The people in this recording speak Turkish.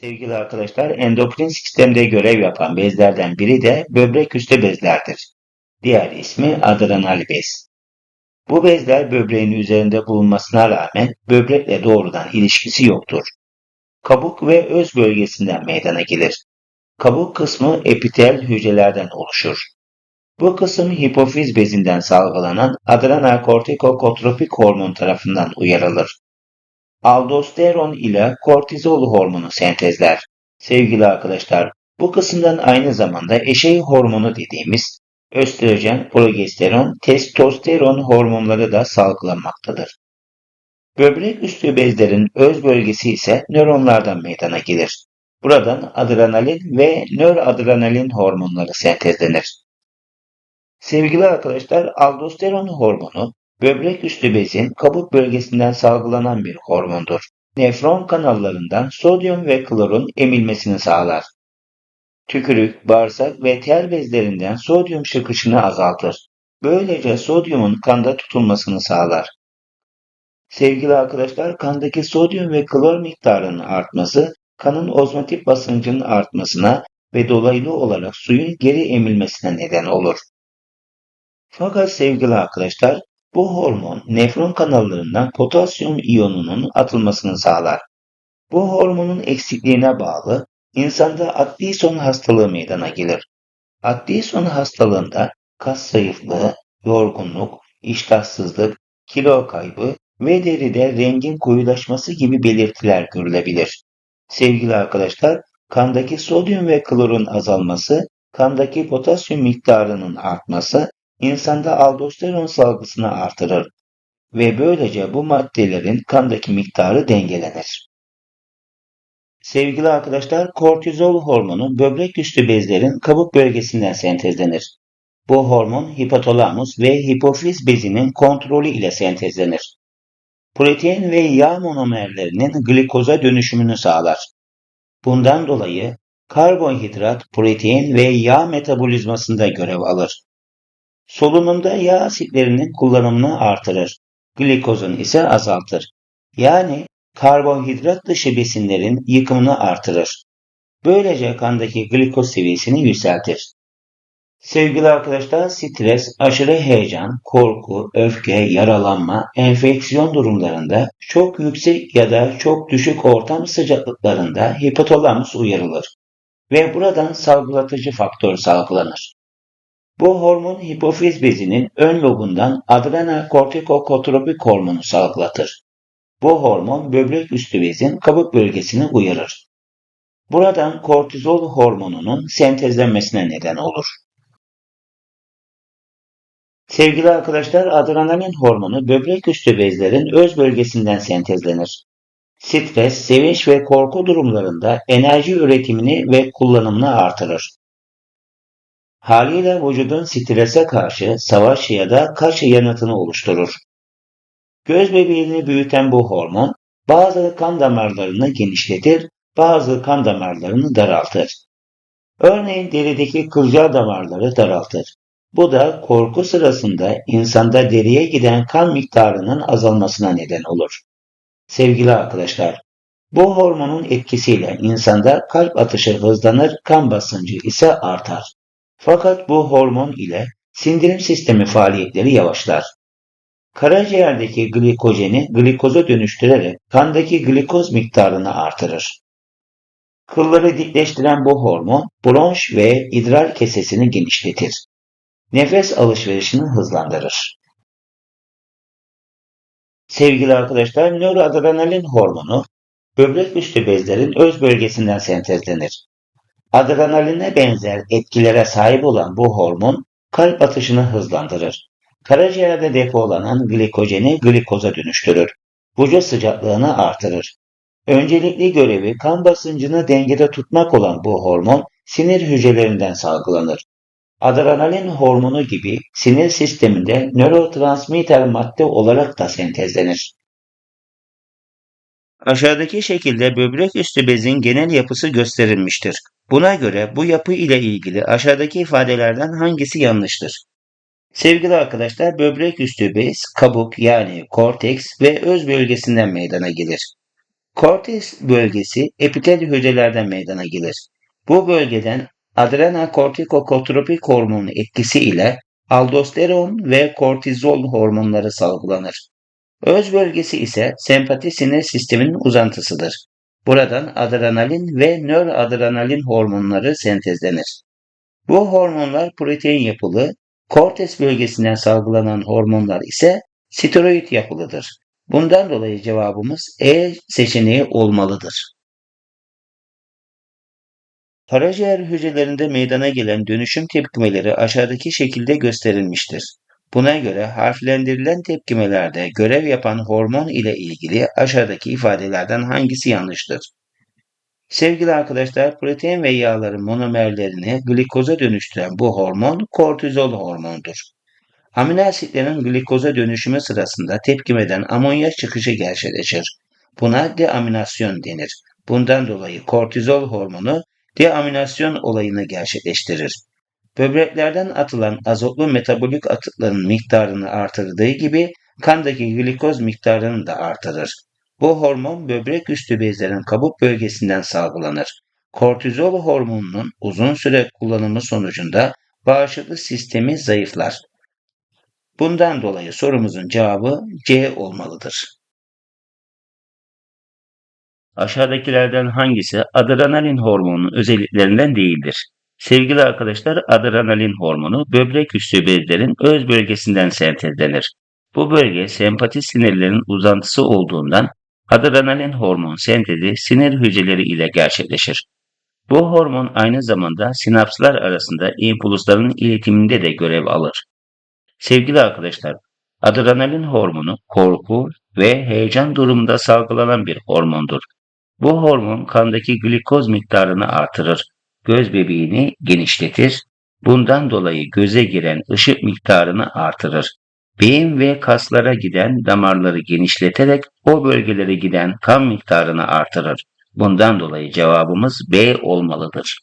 Sevgili arkadaşlar, endokrin sistemde görev yapan bezlerden biri de böbrek üstü bezlerdir. Diğer ismi adrenal bez. Bu bezler böbreğin üzerinde bulunmasına rağmen böbrekle doğrudan ilişkisi yoktur. Kabuk ve öz bölgesinden meydana gelir. Kabuk kısmı epitel hücrelerden oluşur. Bu kısım hipofiz bezinden salgılanan adrenal kortikokotropik hormon tarafından uyarılır. Aldosteron ile kortizol hormonu sentezler. Sevgili arkadaşlar, bu kısımdan aynı zamanda eşey hormonu dediğimiz östrojen, progesteron, testosteron hormonları da salgılanmaktadır. Böbrek üstü bezlerin öz bölgesi ise nöronlardan meydana gelir. Buradan adrenalin ve nöradrenalin hormonları sentezlenir. Sevgili arkadaşlar, aldosteron hormonu böbrek üstü bezin kabuk bölgesinden salgılanan bir hormondur. Nefron kanallarından sodyum ve klorun emilmesini sağlar. Tükürük, bağırsak ve ter bezlerinden sodyum çıkışını azaltır. Böylece sodyumun kanda tutulmasını sağlar. Sevgili arkadaşlar, kandaki sodyum ve klor miktarının artması, kanın ozmotik basıncının artmasına ve dolaylı olarak suyun geri emilmesine neden olur. Fakat sevgili arkadaşlar, bu hormon nefron kanallarından potasyum iyonunun atılmasını sağlar. Bu hormonun eksikliğine bağlı insanda Addison hastalığı meydana gelir. Addison hastalığında kas zayıflığı, yorgunluk, iştahsızlık, kilo kaybı ve deride rengin koyulaşması gibi belirtiler görülebilir. Sevgili arkadaşlar, kandaki sodyum ve klorun azalması, kandaki potasyum miktarının artması insanda aldosteron salgısını artırır ve böylece bu maddelerin kandaki miktarı dengelenir. Sevgili arkadaşlar, kortizol hormonu böbrek üstü bezlerin kabuk bölgesinden sentezlenir. Bu hormon hipotalamus ve hipofiz bezinin kontrolü ile sentezlenir. Protein ve yağ monomerlerinin glikoza dönüşümünü sağlar. Bundan dolayı karbonhidrat, protein ve yağ metabolizmasında görev alır. Solunumda yağ asitlerinin kullanımını artırır. Glikozun ise azaltır. Yani karbonhidrat dışı besinlerin yıkımını artırır. Böylece kandaki glikoz seviyesini yükseltir. Sevgili arkadaşlar, stres, aşırı heyecan, korku, öfke, yaralanma, enfeksiyon durumlarında çok yüksek ya da çok düşük ortam sıcaklıklarında hipotalamus uyarılır ve buradan salgılatıcı faktör salgılanır. Bu hormon hipofiz bezinin ön lobundan adrenal kortikokotropik hormonu salgılatır. Bu hormon böbrek üstü bezin kabuk bölgesini uyarır. Buradan kortizol hormonunun sentezlenmesine neden olur. Sevgili arkadaşlar, adrenalin hormonu böbrek üstü bezlerin öz bölgesinden sentezlenir. Stres, sevinç ve korku durumlarında enerji üretimini ve kullanımını artırır. Haliyle vücudun strese karşı savaş ya da kaç yanıtını oluşturur. Göz bebeğini büyüten bu hormon bazı kan damarlarını genişletir, bazı kan damarlarını daraltır. Örneğin derideki kılcal damarları daraltır. Bu da korku sırasında insanda deriye giden kan miktarının azalmasına neden olur. Sevgili arkadaşlar, bu hormonun etkisiyle insanda kalp atışı hızlanır, kan basıncı ise artar. Fakat bu hormon ile sindirim sistemi faaliyetleri yavaşlar. Karaciğerdeki glikojeni glikoza dönüştürerek kandaki glikoz miktarını artırır. Kılları dikleştiren bu hormon bronş ve idrar kesesini genişletir. Nefes alışverişini hızlandırır. Sevgili arkadaşlar, nöroadrenalin hormonu böbrek üstü bezlerin öz bölgesinden sentezlenir. Adrenaline benzer etkilere sahip olan bu hormon kalp atışını hızlandırır. Karaciğerde depolanan glikojeni glikoza dönüştürür. Vücut sıcaklığını artırır. Öncelikli görevi kan basıncını dengede tutmak olan bu hormon sinir hücrelerinden salgılanır. Adrenalin hormonu gibi sinir sisteminde nörotransmitter madde olarak da sentezlenir. Aşağıdaki şekilde böbrek üstü bezin genel yapısı gösterilmiştir. Buna göre bu yapı ile ilgili aşağıdaki ifadelerden hangisi yanlıştır? Sevgili arkadaşlar, böbrek üstü bez, kabuk yani korteks ve öz bölgesinden meydana gelir. Korteks bölgesi epitel hücrelerden meydana gelir. Bu bölgeden adrenokortikotropik hormonun etkisi ile aldosteron ve kortizol hormonları salgılanır. Öz bölgesi ise sempati sinir sisteminin uzantısıdır. Buradan adrenalin ve nöroadrenalin hormonları sentezlenir. Bu hormonlar protein yapılı, korteks bölgesinden salgılanan hormonlar ise steroid yapılıdır. Bundan dolayı cevabımız E seçeneği olmalıdır. Karaciğer hücrelerinde meydana gelen dönüşüm tepkimeleri aşağıdaki şekilde gösterilmiştir. Buna göre harflendirilen tepkimelerde görev yapan hormon ile ilgili aşağıdaki ifadelerden hangisi yanlıştır? Sevgili arkadaşlar, protein ve yağların monomerlerini glikoza dönüştüren bu hormon kortizol hormondur. Amino asitlerin glikoza dönüşümü sırasında tepkimeden amonyak çıkışı gerçekleşir. Buna deaminasyon denir. Bundan dolayı kortizol hormonu deaminasyon olayını gerçekleştirir. Böbreklerden atılan azotlu metabolik atıkların miktarını artırdığı gibi kandaki glikoz miktarını da artırır. Bu hormon böbrek üstü bezlerin kabuk bölgesinden salgılanır. Kortizol hormonunun uzun süre kullanımı sonucunda bağışıklık sistemi zayıflar. Bundan dolayı sorumuzun cevabı C olmalıdır. Aşağıdakilerden hangisi adrenalin hormonunun özelliklerinden değildir? Sevgili arkadaşlar, adrenalin hormonu böbrek üstü bezlerin öz bölgesinden sentezlenir. Bu bölge sempati sinirlerinin uzantısı olduğundan adrenalin hormon sentezi sinir hücreleri ile gerçekleşir. Bu hormon aynı zamanda sinapslar arasında impulsların iletiminde de görev alır. Sevgili arkadaşlar, adrenalin hormonu korku ve heyecan durumunda salgılanan bir hormondur. Bu hormon kandaki glikoz miktarını artırır, göz bebeğini genişletir, bundan dolayı göze giren ışık miktarını artırır. Beyin ve kaslara giden damarları genişleterek o bölgelere giden kan miktarını artırır. Bundan dolayı cevabımız B olmalıdır.